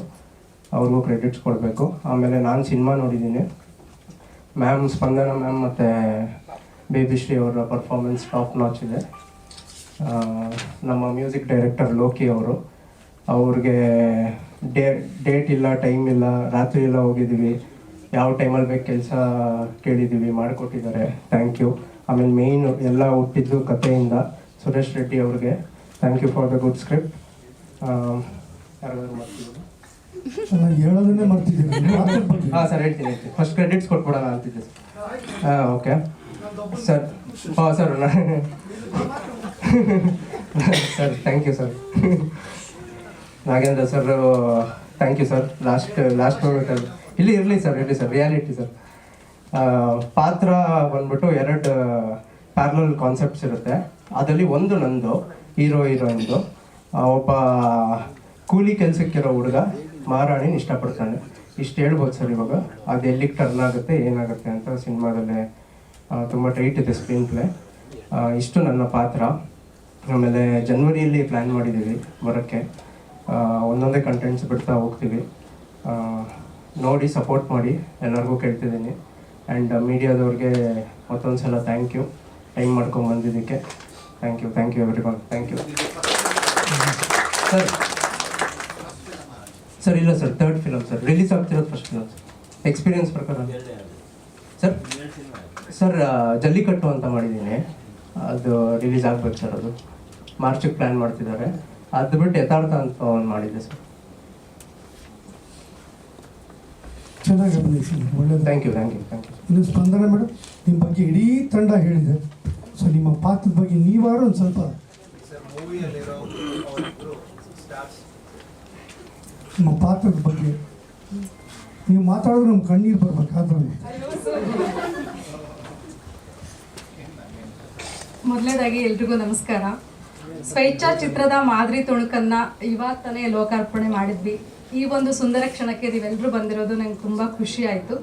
ಅವ್ರಿಗೂ ಕ್ರೆಡಿಟ್ಸ್ ಕೊಡಬೇಕು. ಆಮೇಲೆ ನಾನು ಸಿನಿಮಾ ನೋಡಿದ್ದೀನಿ ಮ್ಯಾಮ್ ಸ್ಪಂದನ ಮ್ಯಾಮ್ ಮತ್ತು ಬೇಬಿಶ್ರೀ ಅವರ ಪರ್ಫಾರ್ಮೆನ್ಸ್ ಟಾಪ್ ನಾಚ್ ಇದೆ. ನಮ್ಮ ಮ್ಯೂಸಿಕ್ ಡೈರೆಕ್ಟರ್ ಲೋಕಿ ಅವರು, ಅವ್ರಿಗೆ ಡೇ ಡೇಟ್ ಇಲ್ಲ ಟೈಮ್ ಇಲ್ಲ, ರಾತ್ರಿ ಎಲ್ಲ ಹೋಗಿದ್ದೀವಿ. ಯಾವ ಟೈಮಲ್ಲಿ ಬೇಕು ಕೆಲಸ ಕೇಳಿದ್ದೀವಿ, ಮಾಡಿಕೊಟ್ಟಿದ್ದಾರೆ. ಥ್ಯಾಂಕ್ ಯು ಆಮೇಲೆ ಮೇಯ್ನ್ ಎಲ್ಲ ಹುಟ್ಟಿದ್ದು ಕಥೆಯಿಂದ ಸುರೇಶ್ ರೆಡ್ಡಿ ಅವ್ರಿಗೆ. Thank you for the good script ಯಾರಾದರೂ ಅಲ್ಲ ಹೇಳೋದನ್ನೇ ಮಾಡ್ತಿದ್ದೀನಿ ಹಾಂ, ಸರ್, ಹೇಳ್ತೀನಿ ಫಸ್ಟ್ ಕ್ರೆಡಿಟ್ಸ್ ಕೊಟ್ಬಿಡೋಣ ಅಂತಿದ್ದೆ, ಸರ್. ಹಾಂ, ಓಕೆ. ಸರ್, ಹಾಂ, sir sir thank you sir. Nagendra sir thank you sir. Last last ಮೂಮೆಂಟಲ್ಲಿ ಇಲ್ಲಿ ಇರಲಿ, ಸರ್ ಇರಲಿ, ಸರ್. Reality sir. ಪಾತ್ರ ಬಂದ್ಬಿಟ್ಟು ಎರಡು ಪ್ಯಾರಲಲ್ ಕಾನ್ಸೆಪ್ಟ್ಸ್ ಇರುತ್ತೆ. ಅದರಲ್ಲಿ ಒಂದು ನಂದು ಹೀರೋ ಹೀರೋಯಿನ್ದು ಒಬ್ಬ, ಕೂಲಿ ಕೆಲಸಕ್ಕಿರೋ ಹುಡುಗ ಮಹಾರಾಣಿನ ಇಷ್ಟಪಡ್ತಾನೆ. ಇಷ್ಟು ಹೇಳ್ಬೋದು ಸರ್ ಇವಾಗ. ಅದು ಎಲ್ಲಿಗೆ ಟರ್ನ್ ಆಗುತ್ತೆ, ಏನಾಗುತ್ತೆ ಅಂತ ಸಿನಿಮಾದಲ್ಲೇ ತುಂಬ ಟೈಟ್ ಇದೆ ಸ್ಕ್ರೀನ್ ಪ್ಲೇ ಇಷ್ಟು ನನ್ನ ಪಾತ್ರ. ಆಮೇಲೆ ಜನ್ವರಿಯಲ್ಲಿ ಪ್ಲ್ಯಾನ್ ಮಾಡಿದ್ದೀವಿ ಬರೋಕ್ಕೆ. ಒಂದೊಂದೇ ಕಂಟೆಂಟ್ಸ್ ಬಿಡ್ತಾ ಹೋಗ್ತೀವಿ. ನೋಡಿ ಸಪೋರ್ಟ್ ಮಾಡಿ, ಎಲ್ಲರಿಗೂ ಕೇಳ್ತಿದ್ದೀನಿ. ಆ್ಯಂಡ್ ಮೀಡಿಯಾದವ್ರಿಗೆ ಮತ್ತೊಂದು ಸಲ ಥ್ಯಾಂಕ್ ಯು ಟೈಮ್ ಮಾಡ್ಕೊಂಡು ಬಂದಿದ್ದಕ್ಕೆ. Thank you thank you everyone thank you sir sir ಇಲ್ಲ sir third film sir. Release ಆಗ್ತಿರೋದು ಫಸ್ಟ್ ಫಿಲಮ್ ಸರ್. ಎಕ್ಸ್ಪೀರಿಯನ್ಸ್ ಪ್ರಕಾರ. ಸರ್ ಸರ್ ಜಲ್ಲಿಕಟ್ಟು ಅಂತ ಮಾಡಿದ್ದೀನಿ. ಅದು ರಿಲೀಸ್ ಆಗ್ಬೇಕು ಸರ್ ಅದು. ಮಾರ್ಚಿಗೆ ಪ್ಲ್ಯಾನ್ ಮಾಡ್ತಿದ್ದಾರೆ. ಅದು ಬಿಟ್ಟು ಯಥಾರ್ಥ ಅಂತ ಒಂದು ಮಾಡಿದ್ದೆ ಸರ್. ಚೆನ್ನಾಗಿ ಅಭಿನಯಿಸಿ ಒಳ್ಳೆ thank you thank you thank you ಇನ್ನು ಸ್ಪಂದನೆ ಮೇಡಮ್ ನಿಮ್ಮ ಬಗ್ಗೆ ಇಡೀ ತಂಡ ಹೇಳಿದೆ. ಸೊ ನಿಮ್ಮ ಪಾತ್ರದ ಬಗ್ಗೆ ನೀವಾರು ಒಂದು ಸ್ವಲ್ಪ ನಿಮ್ಮ ಪಾತ್ರದ ಬಗ್ಗೆ. ನೀವು ಮಾತಾಡಿದ್ರೆ ನಮ್ಮ ಕಣ್ಣೀರು ಬರ್ಬೇಕಾದ್ರೆ ಮೊದಲನೇದಾಗಿ ಎಲ್ರಿಗೂ ನಮಸ್ಕಾರ. ಸ್ವೇಚ್ಛಾ ಚಿತ್ರದ ಮಾದರಿ ತುಣುಕನ್ನ ಇವತ್ತನೇ ತಾನೇ ಲೋಕಾರ್ಪಣೆ ಮಾಡಿದ್ವಿ. ಈ ಒಂದು ಸುಂದರ ಕ್ಷಣಕ್ಕೆ ನೀವೆಲ್ಲರೂ ಬಂದಿರೋದು ನಂಗೆ ತುಂಬ ಖುಷಿ ಆಯಿತು.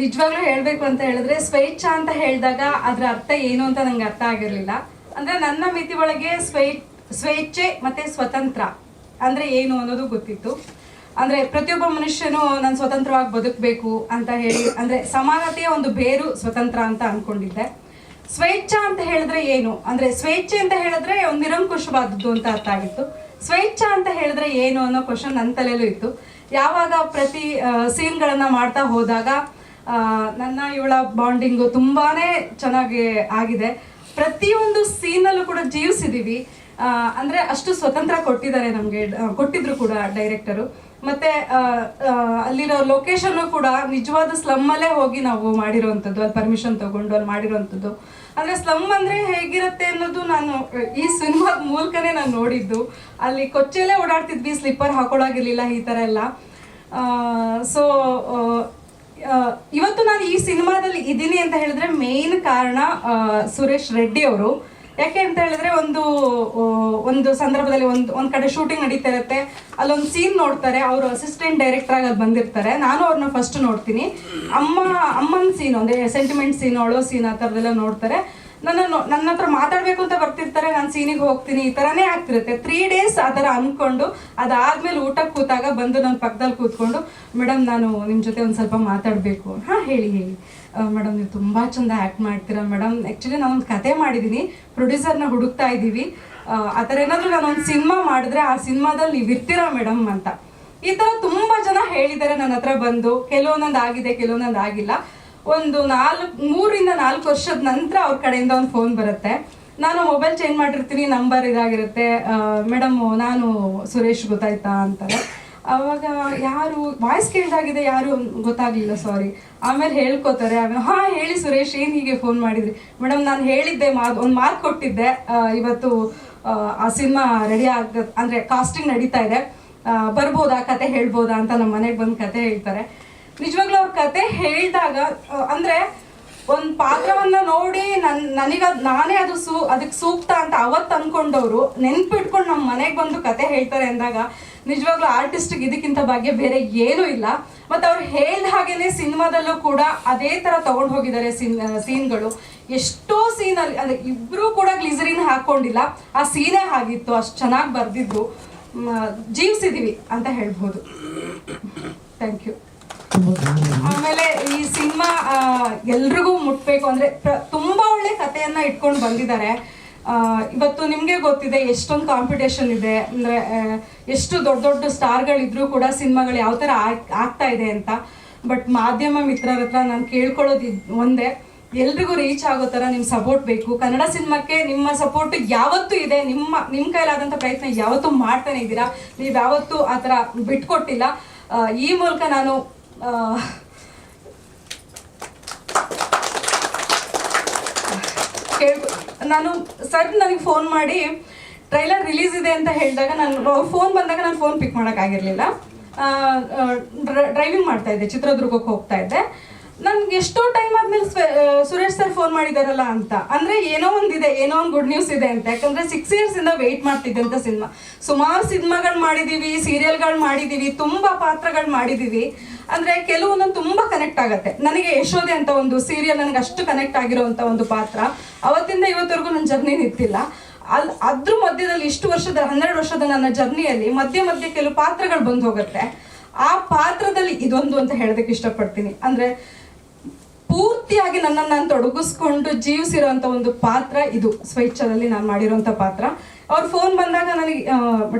ನಿಜವಾಗ್ಲೂ ಹೇಳಬೇಕು ಅಂತ ಹೇಳಿದ್ರೆ ಸ್ವೈಚ್ಛಾ ಅಂತ ಹೇಳಿದಾಗ ಅದರ ಅರ್ಥ ಏನು ಅಂತ ನಂಗೆ ಅರ್ಥ ಆಗಿರಲಿಲ್ಲ. ಅಂದರೆ ನನ್ನ ಮಿತಿ ಒಳಗೆ ಸ್ವೈ ಸ್ವೇಚ್ಛೆ ಮತ್ತು ಸ್ವತಂತ್ರ. ಅಂದರೆ ಏನು ಅನ್ನೋದು ಗೊತ್ತಿತ್ತು. ಅಂದ್ರೆ ಪ್ರತಿಯೊಬ್ಬ ಮನುಷ್ಯನು ನಾನು ಸ್ವತಂತ್ರವಾಗಿ ಬದುಕಬೇಕು ಅಂತ ಹೇಳಿ, ಅಂದ್ರೆ ಸಮಾನತೆಯ ಒಂದು ಬೇರು ಸ್ವತಂತ್ರ ಅಂತ ಅನ್ಕೊಂಡಿದ್ದೆ. ಸ್ವೇಚ್ಛ ಅಂತ ಹೇಳಿದ್ರೆ ಏನು? ಅಂದ್ರೆ ಸ್ವೇಚ್ಛೆ ಅಂತ ಹೇಳಿದ್ರೆ ಒಂದು ನಿರಂಕುಶವಾದದ್ದು ಅಂತ ಅರ್ಥ ಆಗಿತ್ತು. ಸ್ವೇಚ್ಛ ಅಂತ ಹೇಳಿದ್ರೆ ಏನು ಅನ್ನೋ ಕ್ವಶನ್ ನನ್ನ ತಲೆಯಲ್ಲೂ ಇತ್ತು. ಯಾವಾಗ ಪ್ರತಿ ಸೀನ್ಗಳನ್ನು ಮಾಡ್ತಾ ಹೋದಾಗ ನನ್ನ ಇವಳ ಬಾಂಡಿಂಗು ತುಂಬಾನೇ ಚೆನ್ನಾಗಿ ಆಗಿದೆ. ಪ್ರತಿಯೊಂದು ಸೀನಲ್ಲೂ ಕೂಡ ಜೀವಿಸಿದೀವಿ. ಅಂದ್ರೆ ಅಷ್ಟು ಸ್ವತಂತ್ರ ಕೊಟ್ಟಿದ್ದಾರೆ ನಮಗೆ ಕೊಟ್ಟಿದ್ರು ಕೂಡ ಡೈರೆಕ್ಟರು ಮತ್ತೆ ಅಲ್ಲಿರೋ ಲೊಕೇಶನ್ ಕೂಡ ನಿಜವಾದ ಸ್ಲಮ್ ಅಲ್ಲೇ ಹೋಗಿ ನಾವು ಮಾಡಿರೋವಂಥದ್ದು, ಅಲ್ಲಿ ಪರ್ಮಿಷನ್ ತಗೊಂಡು ಅಲ್ಲಿ ಮಾಡಿರೋವಂಥದ್ದು. ಅಂದ್ರೆ ಸ್ಲಮ್ ಅಂದ್ರೆ ಹೇಗಿರುತ್ತೆ ಅನ್ನೋದು ನಾನು, ಈ ಸಿನಿಮಾದ ಮೂಲಕನೇ ನಾನು ನೋಡಿದ್ದು. ಅಲ್ಲಿ ಕೊಚ್ಚೆಲ್ಲೇ ಓಡಾಡ್ತಿದ್ವಿ ಸ್ಲಿಪ್ಪರ್ ಹಾಕೊಳ್ಳೋಗಿರ್ಲಿಲ್ಲ ಈ ತರ ಎಲ್ಲ. ಸೊ ಇವತ್ತು ನಾನು ಈ ಸಿನಿಮಾದಲ್ಲಿ ಇದ್ದೀನಿ ಅಂತ ಹೇಳಿದ್ರೆ ಮೇನ್ ಕಾರಣ ಸುರೇಶ್ ರೆಡ್ಡಿ ಅವರು. ಯಾಕೆ ಅಂತ ಹೇಳಿದ್ರೆ ಒಂದು ಒಂದು ಸಂದರ್ಭದಲ್ಲಿ ಒಂದು, ಒಂದ್ ಕಡೆ ಶೂಟಿಂಗ್ ನಡೀತಾ ಇರುತ್ತೆ. ಅಲ್ಲೊಂದು ಸೀನ್ ನೋಡ್ತಾರೆ, ಅವರು ಅಸಿಸ್ಟೆಂಟ್ ಡೈರೆಕ್ಟರ್ ಆಗಿ ಅಲ್ಲಿ ಬಂದಿರ್ತಾರೆ. ನಾನು ಅವ್ರನ್ನ ಫಸ್ಟ್ ನೋಡ್ತೀನಿ. ಅಮ್ಮ, ಅಮ್ಮನ ಸೀನ್ ಒಂದೇ ಸೆಂಟಿಮೆಂಟ್ ಸೀನ್ ಅಳೋ ಸೀನ್ ಆ ಥರದೆಲ್ಲ ನೋಡ್ತಾರೆ. ನನ್ನ ನನ್ನ ಹತ್ರ ಮಾತಾಡ್ಬೇಕು ಅಂತ ಬರ್ತಿರ್ತಾರೆ, ನಾನು ಸೀನಿಗೆ ಹೋಗ್ತೀನಿ, ಈ ಥರನೇ ಆಗ್ತಿರುತ್ತೆ. ತ್ರೀ ಡೇಸ್ ಆ ಥರ ಅನ್ಕೊಂಡು, ಅದಾದ್ಮೇಲೆ ಊಟಕ್ಕೆ ಕೂತಾಗ ಬಂದು ನನ್ನ ಪಕ್ಕದಲ್ಲಿ ಕೂತ್ಕೊಂಡು, ಮೇಡಮ್, ನಾನು ನಿಮ್ಮ ಜೊತೆ ಒಂದು ಸ್ವಲ್ಪ ಮಾತಾಡಬೇಕು. ಹಾಂ, ಹೇಳಿ ಹೇಳಿ. ಮೇಡಮ್ ನೀವು ತುಂಬಾ ಚಂದ ಆ್ಯಕ್ಟ್ ಮಾಡ್ತೀರಾ. ಮೇಡಮ್ ಆ್ಯಕ್ಚುಲಿ ನಾನೊಂದು ಕತೆ ಮಾಡಿದ್ದೀನಿ ಪ್ರೊಡ್ಯೂಸರ್ನ ಹುಡುಕ್ತಾ ಇದ್ದೀವಿ ಆ ಥರ ಏನಾದರೂ ನಾನೊಂದು ಸಿನಿಮಾ ಮಾಡಿದ್ರೆ ಆ ಸಿನಿಮಾದಲ್ಲಿ ನೀವು ಇರ್ತೀರಾ ಮೇಡಮ್ ಅಂತ. ಈ ಥರ ತುಂಬ ಜನ ಹೇಳಿದ್ದಾರೆ ನನ್ನ ಹತ್ರ ಬಂದು. ಕೆಲವೊಂದೊಂದು ಆಗಿದೆ, ಕೆಲವೊಂದೊಂದು ಆಗಿಲ್ಲ. ಒಂದು ನಾಲ್ಕು, ಮೂರಿಂದ ನಾಲ್ಕು ವರ್ಷದ ನಂತರ ಅವ್ರ ಕಡೆಯಿಂದ ಒಂದು ಫೋನ್ ಬರುತ್ತೆ. ನಾನು ಮೊಬೈಲ್ ಚೇಂಜ್ ಮಾಡಿರ್ತೀನಿ ನಂಬರ್ ಇದಾಗಿರುತ್ತೆ. ಮೇಡಮ್ ನಾನು ಸುರೇಶ್ ಗೊತ್ತಾಯ್ತಾ ಅಂತಾರೆ. ಅವಾಗ ಯಾರು ವಾಯ್ಸ್ ಕೇಳ್ದಾಗಿದೆ ಯಾರು ಗೊತ್ತಾಗ್ಲಿಲ್ಲ ಸಾರಿ ಆಮೇಲೆ ಹೇಳ್ಕೊತಾರೆ ಆಮೇಲೆ ಹಾ ಹೇಳಿ ಸುರೇಶ್ ಏನ್ ಹೀಗೆ ಫೋನ್ ಮಾಡಿದ್ರಿ? ಮೇಡಮ್ ನಾನು ಹೇಳಿದ್ದೆ ಒಂದ್ ಒಂದು ಮಾರ್ಕ್ ಕೊಟ್ಟಿದ್ದೆ. ಇವತ್ತು ಆ, ಸಿನಿಮಾ ರೆಡಿ ಆಗ ಅಂದ್ರೆ ಕಾಸ್ಟಿಂಗ್ ನಡೀತಾ ಇದೆ. ಬರ್ಬೋದಾ ಕತೆ ಹೇಳ್ಬೋದಾ ಅಂತ ನಮ್ಮ ಮನೆಗೆ ಬಂದು ಕತೆ ಹೇಳ್ತಾರೆ. ನಿಜವಾಗ್ಲೂ ಅವ್ರ ಕತೆ ಹೇಳಿದಾಗ ಅಂದ್ರೆ ಒಂದು ಪಾತ್ರವನ್ನ ನೋಡಿ ನನ್ ನನಗ ನಾನೇ ಅದು ಸೂ ಅದಕ್ಕೆ ಸೂಕ್ತ ಅಂತ ಅವತ್ತು ಅನ್ಕೊಂಡವ್ರು ನೆನ್ಪಿಟ್ಕೊಂಡು ನಮ್ಮ ಮನೆಗೆ ಬಂದು ಕತೆ ಹೇಳ್ತಾರೆ ಅಂದಾಗ ನಿಜವಾಗ್ಲೂ ಆರ್ಟಿಸ್ಟ್ಗೆ ಇದಕ್ಕಿಂತ ಭಾಗ್ಯ ಬೇರೆ ಏನೂ ಇಲ್ಲ. ಮತ್ತು ಅವ್ರು ಹೇಳ್ದ ಹಾಗೇನೆ ಸಿನಿಮಾದಲ್ಲೂ ಕೂಡ ಅದೇ ತರ ತಗೊಂಡು ಹೋಗಿದ್ದಾರೆ ಸೀನ್ ಸೀನ್ಗಳು. ಎಷ್ಟೋ ಸೀನಲ್ಲಿ ಅಂದರೆ ಇಬ್ಬರೂ ಕೂಡ ಗ್ಲಿಸರಿನ್ ಹಾಕೊಂಡಿಲ್ಲ. ಆ ಸೀನೇ ಆಗಿತ್ತು, ಅಷ್ಟು ಚೆನ್ನಾಗಿ ಬರೆದಿದ್ದು ಜೀವಿಸಿದೀವಿ ಅಂತ ಹೇಳ್ಬೋದು. ಥ್ಯಾಂಕ್ ಯು ಆಮೇಲೆ ಈ ಸಿನಿಮಾ ಎಲ್ರಿಗೂ ಮುಟ್ಬೇಕು ಅಂದ್ರೆ ತುಂಬಾ ಒಳ್ಳೆ ಕಥೆಯನ್ನ ಇಟ್ಕೊಂಡು ಬಂದಿದ್ದಾರೆ. ಇವತ್ತು ನಿಮಗೆ ಗೊತ್ತಿದೆ ಎಷ್ಟೊಂದು ಕಾಂಪಿಟೇಷನ್ ಇದೆ. ಅಂದ್ರೆ ಎಷ್ಟು ದೊಡ್ಡ ದೊಡ್ಡ ಸ್ಟಾರ್ಗಳಿದ್ರೂ ಕೂಡ ಸಿನಿಮಾಗಳು ಯಾವ ಆಗ್- ಆಗ್ತಾ ಇದೆ ಅಂತ. ಬಟ್ ಮಾಧ್ಯಮ ಮಿತ್ರರ ಹತ್ರ ನಾನು ಕೇಳ್ಕೊಳ್ಳೋದು ಒಂದೇ. ಎಲ್ರಿಗೂ ರೀಚ್ ಆಗೋ ಥರ ನಿಮ್ಮ ಸಪೋರ್ಟ್ ಬೇಕು. ಕನ್ನಡ ಸಿನಿಮಾಕ್ಕೆ ನಿಮ್ಮ ಸಪೋರ್ಟ್ ಯಾವತ್ತೂ ಇದೆ. ನಿಮ್ಮ ನಿಮ್ಮ ಕೈಲಾದಂಥ ಪ್ರಯತ್ನ ಯಾವತ್ತೂ ಮಾಡ್ತಾನೆ ಇದ್ದೀರಾ. ನೀವು ಯಾವತ್ತೂ ಆ ಥರ ಬಿಟ್ಕೊಟ್ಟಿಲ್ಲ. ಈ ಮೂಲಕ ನಾನು ನಾನು ಸರ್ ನನಗೆ ಫೋನ್ ಮಾಡಿ ಟ್ರೈಲರ್ ರಿಲೀಸ್ ಇದೆ ಅಂತ ಹೇಳಿದಾಗ ನಾನು ಫೋನ್ ಬಂದಾಗ ನಾನು ಫೋನ್ ಪಿಕ್ ಮಾಡೋಕ್ಕಾಗಿರಲಿಲ್ಲ ಡ್ರೈವಿಂಗ್ ಮಾಡ್ತಾ ಇದ್ದೆ, ಚಿತ್ರದುರ್ಗಕ್ಕೆ ಹೋಗ್ತಾ ಇದ್ದೆ. ನನ್ಗೆ ಎಷ್ಟೋ ಟೈಮ್ ಆದ್ಮೇಲೆ ಸುರೇಶ್ ಸರ್ ಫೋನ್ ಮಾಡಿದಾರಲ್ಲ ಅಂತ. ಅಂದ್ರೆ ಏನೋ ಒಂದಿದೆ, ಏನೋ ಒಂದು ಗುಡ್ ನ್ಯೂಸ್ ಇದೆ ಅಂತ. ಯಾಕಂದ್ರೆ ಸಿಕ್ಸ್ ಇಯರ್ಸ್ ಇಂದ ವೆಯ್ಟ್ ಮಾಡ್ತಿದ್ದೆ ಅಂತ ಸಿನಿಮಾ ಸುಮಾರು ಸಿನಿಮಾಗಳು ಮಾಡಿದೀವಿ ಸೀರಿಯಲ್ಗಳು ಮಾಡಿದೀವಿ, ತುಂಬಾ ಪಾತ್ರಗಳು ಮಾಡಿದೀವಿ. ಅಂದ್ರೆ ಕೆಲವೊಂದೊಂದು ತುಂಬಾ ಕನೆಕ್ಟ್ ಆಗತ್ತೆ. ನನಗೆ ಯಶೋದೆ ಅಂತ ಒಂದು ಸೀರಿಯಲ್ ನನಗೆ ಅಷ್ಟು ಕನೆಕ್ಟ್ ಆಗಿರುವಂತ ಒಂದು ಪಾತ್ರ. ಅವತ್ತಿಂದ ಇವತ್ತವರೆಗೂ ನನ್ನ ಜರ್ನಿ ನಿಂತಿಲ್ಲ. ಅಲ್, ಅದ್ರ ಮಧ್ಯದಲ್ಲಿ ಇಷ್ಟು ವರ್ಷದ, ಹನ್ನೆರಡು ವರ್ಷದ ನನ್ನ ಜರ್ನಿಯಲ್ಲಿ ಮಧ್ಯೆ ಮಧ್ಯೆ ಕೆಲವು ಪಾತ್ರಗಳು ಬಂದು ಹೋಗುತ್ತೆ. ಆ ಪಾತ್ರದಲ್ಲಿ ಇದೊಂದು ಅಂತ ಹೇಳೋದಕ್ಕೆ ಇಷ್ಟಪಡ್ತೀನಿ. ಅಂದ್ರೆ ಪೂರ್ತಿಯಾಗಿ ನನ್ನನ್ನು ನಾನು ತೊಡಗಿಸ್ಕೊಂಡು ಜೀವಿಸಿರೋ ಒಂದು ಪಾತ್ರ ಇದು. ಸ್ವೇಚ್ಛದಲ್ಲಿ ನಾನು ಮಾಡಿರೋಂಥ ಪಾತ್ರ. ಅವ್ರ ಫೋನ್ ಬಂದಾಗ ನನಗೆ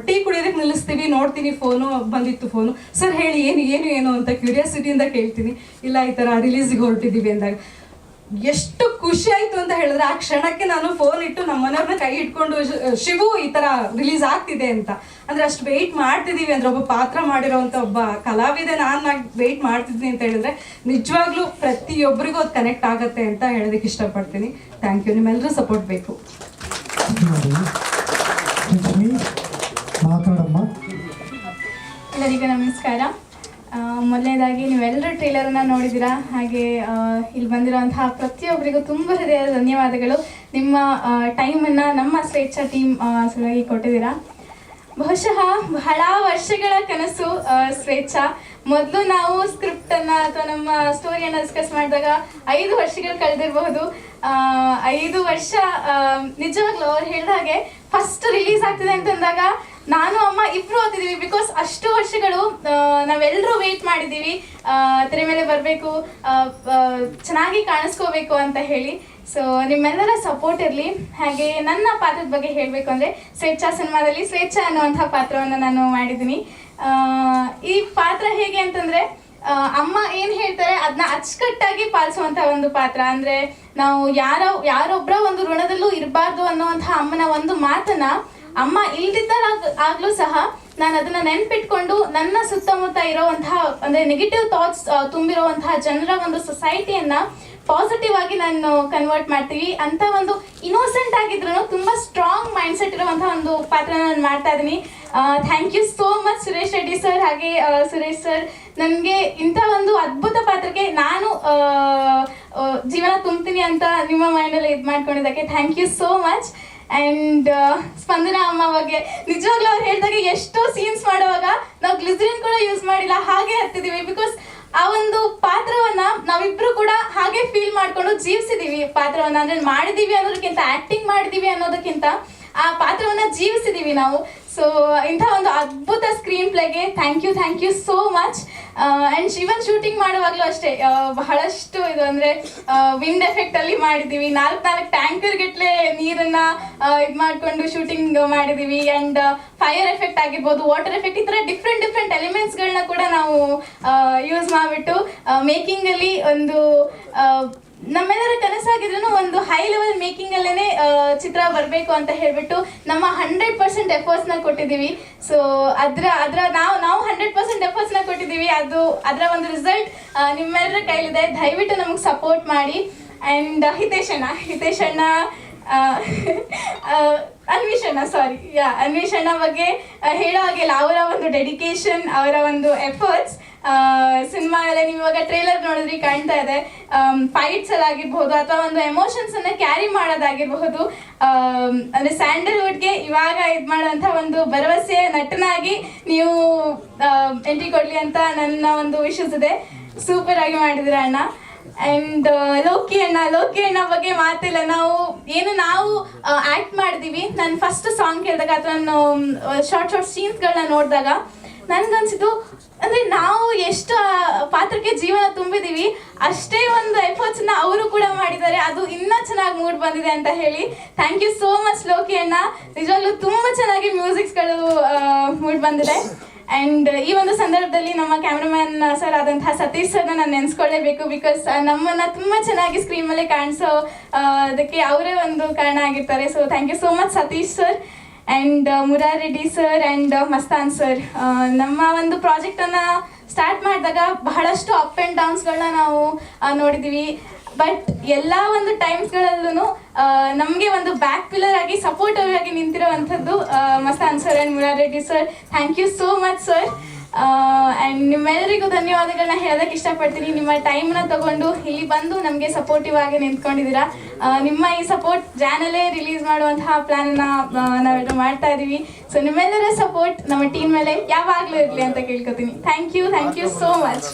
ಟೀ ಕುಡಿಯೋದಕ್ಕೆ ನಿಲ್ಲಿಸ್ತೀವಿ, ನೋಡ್ತೀನಿ ಫೋನು ಬಂದಿತ್ತು ಫೋನು ಸರ್ ಹೇಳಿ, ಏನು ಏನು ಏನು? ಅಂತ ಕ್ಯೂರಿಯಾಸಿಟಿಯಿಂದ ಕೇಳ್ತೀನಿ. ಇಲ್ಲ, ಈ ಥರ ರಿಲೀಸಿಗೆ ಹೊರಟಿದ್ದೀವಿ ಅಂದಾಗ. ಎಷ್ಟು ಖುಷಿ ಆಯ್ತು ಅಂತ ಹೇಳಿದ್ರೆ, ಆ ಕ್ಷಣಕ್ಕೆ ನಾನು ಫೋನ್ ಇಟ್ಟು ನಮ್ಮ ಮನೆಯವ್ರನ್ನ ಕೈ ಇಟ್ಕೊಂಡು ಶಿವು, ಈ ತರ ರಿಲೀಸ್ ಆಗ್ತಿದೆ ಅಂತ. ಅಂದ್ರೆ ಅಷ್ಟು ವೆಯ್ಟ್ ಮಾಡ್ತಿದೀವಿ ಅಂದ್ರೆ ಒಬ್ಬ ಪಾತ್ರ ಮಾಡಿರೋವಂಥ ಒಬ್ಬ ಕಲಾವಿದೆ ನಾನು ವೆಯ್ಟ್ ಮಾಡ್ತಿದ್ದೀನಿ ಅಂತ ಹೇಳಿದ್ರೆ, ನಿಜವಾಗ್ಲೂ ಪ್ರತಿಯೊಬ್ಬರಿಗೂ ಅದು ಕನೆಕ್ಟ್ ಆಗುತ್ತೆ ಅಂತ ಹೇಳೋದಕ್ಕೆ ಇಷ್ಟಪಡ್ತೀನಿ. ಥ್ಯಾಂಕ್ ಯು ನಿಮ್ಮೆಲ್ಲರೂ ಸಪೋರ್ಟ್ ಬೇಕು. ಮಾತಾಡಮ್ಮ ಎಲ್ಲರಿಗೂ ನಮಸ್ಕಾರ. ಮೊದಲನೇದಾಗಿ ನೀವೆಲ್ಲರೂ ಅನ್ನ ನೋಡಿದೀರ ಹಾಗೆ ಇಲ್ಲಿ ಬಂದಿರುವಂತಹ ಪ್ರತಿಯೊಬ್ಬರಿಗೂ ತುಂಬಾ ಹೃದಯದ ಧನ್ಯವಾದಗಳು. ನಿಮ್ಮ ಟೈಮ್ ಅನ್ನ ನಮ್ಮ ಸ್ವೇಚ್ಛಾ ಟೀಮ್ ಸಲುವಾಗಿ ಕೊಟ್ಟಿದ್ದೀರಾ? ಬಹುಶಃ ಬಹಳ ವರ್ಷಗಳ ಕನಸು ಸ್ವೇಚ್ಛಾ. ಮೊದಲು ನಾವು ಸ್ಕ್ರಿಪ್ಟನ್ನು ಅಥವಾ ನಮ್ಮ ಸ್ಟೋರಿಯನ್ನ ಡಿಸ್ಕಸ್ ಮಾಡಿದಾಗ ಐದು ವರ್ಷಗಳು ಕಳೆದಿರಬಹುದು. ಐದು ವರ್ಷ ನಿಜವಾಗ್ಲೂ ಅವ್ರು ಹೇಳಿದ ಹಾಗೆ ಫಸ್ಟ್ ರಿಲೀಸ್ ಆಗ್ತಿದೆ ಅಂತಂದಾಗ ನಾನು, ಅಮ್ಮ ಇಬ್ರು ಓದಿದೀವಿ. ಬಿಕಾಸ್ ಅಷ್ಟು ವರ್ಷಗಳು ನಾವೆಲ್ಲರೂ ವೇಟ್ ಮಾಡಿದ್ದೀವಿ ತೆರೆ ಮೇಲೆ ಬರಬೇಕು ಚೆನ್ನಾಗಿ ಕಾಣಿಸ್ಕೋಬೇಕು ಅಂತ ಹೇಳಿ. ಸೊ ನಿಮ್ಮೆಲ್ಲರ ಸಪೋರ್ಟ್ ಇರಲಿ. ಹಾಗೆ ನನ್ನ ಪಾತ್ರದ ಬಗ್ಗೆ ಹೇಳಬೇಕು ಅಂದರೆ, ಸ್ವೇಚ್ಛಾ ಸಿನಿಮಾದಲ್ಲಿ ಸ್ವೇಚ್ಛಾ ಅನ್ನುವಂಥ ಪಾತ್ರವನ್ನು ನಾನು ಮಾಡಿದ್ದೀನಿ. ಈ ಪಾತ್ರ ಹೇಗೆ ಅಂತಂದರೆ ಅಮ್ಮ ಏನು ಹೇಳ್ತಾರೆ ಅದನ್ನ ಅಚ್ಚುಕಟ್ಟಾಗಿ ಪಾಲಿಸುವಂಥ ಒಂದು ಪಾತ್ರ. ಅಂದರೆ, ನಾವು ಯಾರ ಯಾರೊಬ್ಬರ ಒಂದು ಋಣದಲ್ಲೂ ಇರಬಾರ್ದು ಅನ್ನುವಂಥ ಅಮ್ಮನ ಒಂದು ಮಾತನ್ನ ಅಮ್ಮ ಇಲ್ದಿದ್ದಾಗ ಆಗ್ಲೂ ಸಹ ನಾನು ಅದನ್ನ ನೆನ್ಪಿಟ್ಕೊಂಡು ನನ್ನ ಸುತ್ತಮುತ್ತ ಇರೋವಂತಹ ಅಂದ್ರೆ ನೆಗೆಟಿವ್ ಥಾಟ್ಸ್ ತುಂಬಿರುವಂತಹ ಜನರ ಒಂದು ಸೊಸೈಟಿಯನ್ನ ಪಾಸಿಟಿವ್ ಆಗಿ ನಾನು ಕನ್ವರ್ಟ್ ಮಾಡ್ತೀವಿ. ಅಂತ ಒಂದು ಇನ್ನೋಸೆಂಟ್ ಆಗಿದ್ರು ತುಂಬಾ ಸ್ಟ್ರಾಂಗ್ ಮೈಂಡ್ ಸೆಟ್ ಇರುವಂತಹ ಒಂದು ಪಾತ್ರ ನಾನು ಮಾಡ್ತಾ ಇದ್ದೀನಿ. Thank you so much Suresh Reddy sir ಹಾಗೆ ಸುರೇಶ್ ಸರ್ ನನಗೆ ಇಂಥ ಒಂದು ಅದ್ಭುತ ಪಾತ್ರಕ್ಕೆ ನಾನು ಜೀವನ ತುಂಬ್ತೀನಿ ಅಂತ ನಿಮ್ಮ ಮೈಂಡಲ್ಲಿ ಇದು ಮಾಡ್ಕೊಂಡಿದ್ದಕ್ಕೆ thank you so much and Spandana ಅಮ್ಮ ಬಗ್ಗೆ ನಿಜವಾಗ್ಲೂ ಅವ್ರು ಹೇಳಿದಾಗ ಎಷ್ಟೋ ಸೀನ್ಸ್ ಮಾಡುವಾಗ ನಾವು ಗ್ಲಿಸರಿನ್ ಕೂಡ ಯೂಸ್ ಮಾಡಿಲ್ಲ, ಹಾಗೆ ಹತ್ತಿದೀವಿ ಬಿಕಾಸ್ ಆ ಒಂದು ಪಾತ್ರವನ್ನ ನಾವಿಬ್ರು ಕೂಡ ಹಾಗೆ ಫೀಲ್ ಮಾಡ್ಕೊಂಡು ಜೀವಿಸಿದೀವಿ. ಪಾತ್ರವನ್ನ ಅಂದ್ರೆ ಮಾಡಿದೀವಿ ಅನ್ನೋದಕ್ಕಿಂತ ಆಕ್ಟಿಂಗ್ ಮಾಡಿದೀವಿ ಅನ್ನೋದಕ್ಕಿಂತ ಆ ಪಾತ್ರವನ್ನ ಜೀವಿಸಿದೀವಿ ನಾವು. ಸೊ ಇಂಥ ಒಂದು ಅದ್ಭುತ screen ಪ್ಲೇಗೆ thank you thank you so much and Shivan shooting ಮಾಡುವಾಗಲೂ ಅಷ್ಟೇ ಬಹಳಷ್ಟು ಇದು ಅಂದರೆ ವಿಂಡ್ ಎಫೆಕ್ಟ್ ಅಲ್ಲಿ ಮಾಡಿದ್ದೀವಿ ನಾಲ್ಕು ನಾಲ್ಕು ಟ್ಯಾಂಕರ್ ಗಟ್ಲೆ ನೀರನ್ನ ಇದು ಮಾಡಿಕೊಂಡು ಶೂಟಿಂಗ್ ಮಾಡಿದ್ದೀವಿ ಆ್ಯಂಡ್ ಫೈರ್ ಎಫೆಕ್ಟ್ ಆಗಿರ್ಬೋದು ವಾಟರ್ ಎಫೆಕ್ಟ್ ಈ ಥರ ಡಿಫ್ರೆಂಟ್ ಡಿಫ್ರೆಂಟ್ ಎಲಿಮೆಂಟ್ಸ್ಗಳನ್ನ ಕೂಡ ನಾವು ಯೂಸ್ ಮಾಡಿಬಿಟ್ಟು ಮೇಕಿಂಗಲ್ಲಿ ಒಂದು ನಮ್ಮೆಲ್ಲರ ಕನಸಾಗಿದ್ರು ಒಂದು ಹೈ ಲೆವೆಲ್ ಮೇಕಿಂಗ್ ಅಲ್ಲೇನೆ ಚಿತ್ರ ಬರಬೇಕು ಅಂತ ಹೇಳ್ಬಿಟ್ಟು ನಮ್ಮ ಹಂಡ್ರೆಡ್ ಪರ್ಸೆಂಟ್ ಎಫರ್ಟ್ಸ್ನ ಕೊಟ್ಟಿದ್ದೀವಿ. ಸೊ ಅದ್ರ ಅದ್ರ ನಾವು ನಾವು ಹಂಡ್ರೆಡ್ ಪರ್ಸೆಂಟ್ ಎಫರ್ಟ್ಸ್ನ ಕೊಟ್ಟಿದ್ದೀವಿ. ಅದು, ಅದರ ಒಂದು ರಿಸಲ್ಟ್ ನಿಮ್ಮೆಲ್ಲರ ಕೈಲಿದೆ. ದಯವಿಟ್ಟು ನಮಗೆ ಸಪೋರ್ಟ್ ಮಾಡಿ. ಅಂಡ್ ಹಿತೇಶ್ ಅಣ್ಣ ಆ, ಆ, ಅನ್ವೇಷ್ ಅಣ್ಣ ಸಾರಿ ಯಾ ಅನ್ವೇಷಣ ಬಗ್ಗೆ ಹೇಳೋ ಹಾಗೆಲ್ಲ ಅವರ ಒಂದು ಡೆಡಿಕೇಶನ್ ಅವರ ಒಂದು ಎಫರ್ಟ್ಸ್ ಸಿನಿಮಾ ಎಲ್ಲ ನೀವು ಇವಾಗ ಟ್ರೇಲರ್ ನೋಡಿದ್ರಿ ಕಾಣ್ತಾ ಇದೆ. ಫೈಟ್ಸ್ ಎಲ್ಲ ಆಗಿರ್ಬೋದು ಅಥವಾ ಒಂದು ಎಮೋಷನ್ಸ್ ಅನ್ನ ಕ್ಯಾರಿ ಮಾಡೋದಾಗಿರ್ಬಹುದು. ಅಂದ್ರೆ ಸ್ಯಾಂಡಲ್ವುಡ್ಗೆ ಇವಾಗ ಇದು ಮಾಡುವಂತ ಒಂದು ಭರವಸೆ ನಟನಾಗಿ ನೀವು ಎಂಟ್ರಿ ಕೊಡ್ಲಿ ಅಂತ ನನ್ನ ಒಂದು ವಿಶಸ್ ಇದೆ. ಸೂಪರ್ ಆಗಿ ಮಾಡಿದಿರ ಅಣ್ಣ. ಅಂಡ್ ಲೋಕಿ ಅಣ್ಣ ಲೋಕಿ ಅಣ್ಣ ಬಗ್ಗೆ ಮಾತಿಲ್ಲ. ನಾವು, ಏನು ನಾವು ಆಕ್ಟ್ ಮಾಡಿದೀವಿ. ನಾನು ಫಸ್ಟ್ ಸಾಂಗ್ ಕೇಳಿದಾಗ ಅಥವಾ ನಾನು ಶಾರ್ಟ್ ಶಾರ್ಟ್ ಸೀನ್ಸ್ಗಳನ್ನ ನೋಡಿದಾಗ ನನ್ಗನ್ಸಿದ್ದು, ಅಂದ್ರೆ ನಾವು ಎಷ್ಟು ಪಾತ್ರಕ್ಕೆ ಜೀವನ ತುಂಬಿದೀವಿ, ಅಷ್ಟೇ ಒಂದು ಎಫರ್ಟ್ಸ್ನ ಅವರು ಕೂಡ ಮಾಡಿದ್ದಾರೆ. ಅದು ಇನ್ನ ಚೆನ್ನಾಗಿ ಮೂಡ್ ಬಂದಿದೆ ಅಂತ ಹೇಳಿ. Thank you so much Loki ಅಣ್ಣ ನಿಜವಾಗ್ಲೂ ತುಂಬಾ ಚೆನ್ನಾಗಿ ಮ್ಯೂಸಿಕ್ಸ್ಗಳು ಮೂಡ್ ಬಂದಿದೆ. ಅಂಡ್ ಈ ಒಂದು ಸಂದರ್ಭದಲ್ಲಿ ನಮ್ಮ ಕ್ಯಾಮ್ರಾಮ್ಯಾನ್ ಸರ್ ಆದಂತಹ ಸತೀಶ್ ಸರ್ನ ನಾನು ನೆನೆಸ್ಕೊಳ್ಳೇಬೇಕು ಬಿಕಾಸ್ ನಮ್ಮನ್ನ ತುಂಬ ಚೆನ್ನಾಗಿ ಸ್ಕ್ರೀನ್ ಮೇಲೆ ಕಾಣಿಸೋ ಅದಕ್ಕೆ ಅವರೇ ಒಂದು ಕಾರಣ ಆಗಿರ್ತಾರೆ. So thank you so much Satish sir and Murareddy sir and Mastan sir ನಮ್ಮ ಒಂದು ಪ್ರಾಜೆಕ್ಟನ್ನು ಸ್ಟಾರ್ಟ್ ಮಾಡಿದಾಗ ಬಹಳಷ್ಟು ಅಪ್ ಆ್ಯಂಡ್ ಡೌನ್ಸ್ಗಳನ್ನ ನಾವು ನೋಡಿದ್ದೀವಿ ಬಟ್ ಎಲ್ಲ ಒಂದು ಟೈಮ್ಸ್ಗಳಲ್ಲೂ ನಮಗೆ ಒಂದು ಬ್ಯಾಕ್ ಪಿಲ್ಲರ್ ಆಗಿ ಸಪೋರ್ಟಿವ್ ಆಗಿ ನಿಂತಿರುವಂಥದ್ದು Masan sir and Murar sir thank you so much sir and ನಿಮ್ಮೆಲ್ಲರಿಗೂ ಧನ್ಯವಾದಗಳನ್ನ ಹೇಳೋದಕ್ಕೆ ಇಷ್ಟಪಡ್ತೀನಿ. ನಿಮ್ಮ ಟೈಮ್ನ ತಗೊಂಡು ಇಲ್ಲಿ ಬಂದು ನಮಗೆ ಸಪೋರ್ಟಿವ್ ಆಗಿ ನಿಂತ್ಕೊಂಡಿದ್ದೀರಾ. ನಿಮ್ಮ ಈ ಸಪೋರ್ಟ್ ಜಾನಲ್ಲೇ ರಿಲೀಸ್ ಮಾಡುವಂತಹ ಪ್ಲಾನ್ ನಾವೆಲ್ಲರೂ ಮಾಡ್ತಾ ಇದ್ದೀವಿ ಸೊ ನಿಮ್ಮೆಲ್ಲರ ಸಪೋರ್ಟ್ ನಮ್ಮ ಟೀಮ್ ಮೇಲೆ ಯಾವಾಗಲೂ ಇರಲಿ ಅಂತ ಕೇಳ್ಕೊತೀನಿ. Thank you thank you so much